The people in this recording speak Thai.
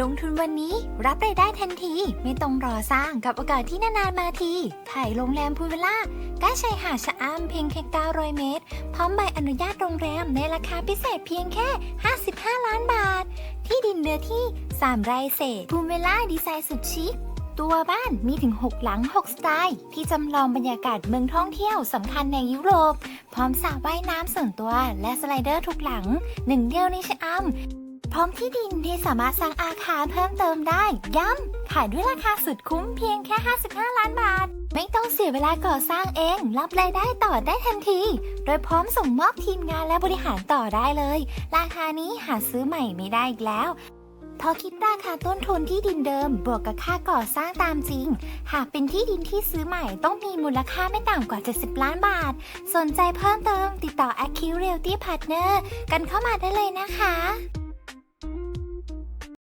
ลงทุนวันนี้รับรายได้ทันที ไม่ต้องรอสร้างกับโอกาสที่นานๆมาที ขายโรงแรมพูลวิลล่าใกล้ชายหาดชะอำเพียงแค่900 เมตร พร้อมใบอนุญาตโรงแรมในราคาพิเศษเพียงแค่ 55 ล้านบาท ที่ดินเนื้อที่ 3 ไร่เศษพูลวิลล่าดีไซน์สุดชิคตัวบ้านมีถึง 6 หลัง 6 สไตล์ ที่จำลองบรรยากาศเมืองท่องเที่ยวสำคัญในยุโรป พร้อมสระว่ายน้ำส่วนตัวและสไลเดอร์ทุกหลัง หนึ่งเดียวในชะอำ พร้อมที่ดินที่สามารถสร้างอาคารเพิ่มเติมได้ ย้ำขายด้วยราคาสุดคุ้มเพียงแค่ 55 ล้านบาท ไม่ต้องเสียเวลาก่อสร้างเอง รับรายได้ต่อได้ทันที โดยพร้อมส่งมอบทีมงานและบริหารต่อได้เลย ราคานี้หาซื้อใหม่ไม่ได้อีกแล้วพอคิดราคาต้นทุนที่ดินเดิม บวกกับค่าก่อสร้างตามจริง หากเป็นที่ดินที่ซื้อใหม่ต้องมีมูลค่าไม่ต่ำกว่า 70 ล้านบาท สนใจเพิ่มเติมติดต่อ a c u Realty Partner กันเข้ามาได้เลยนะคะ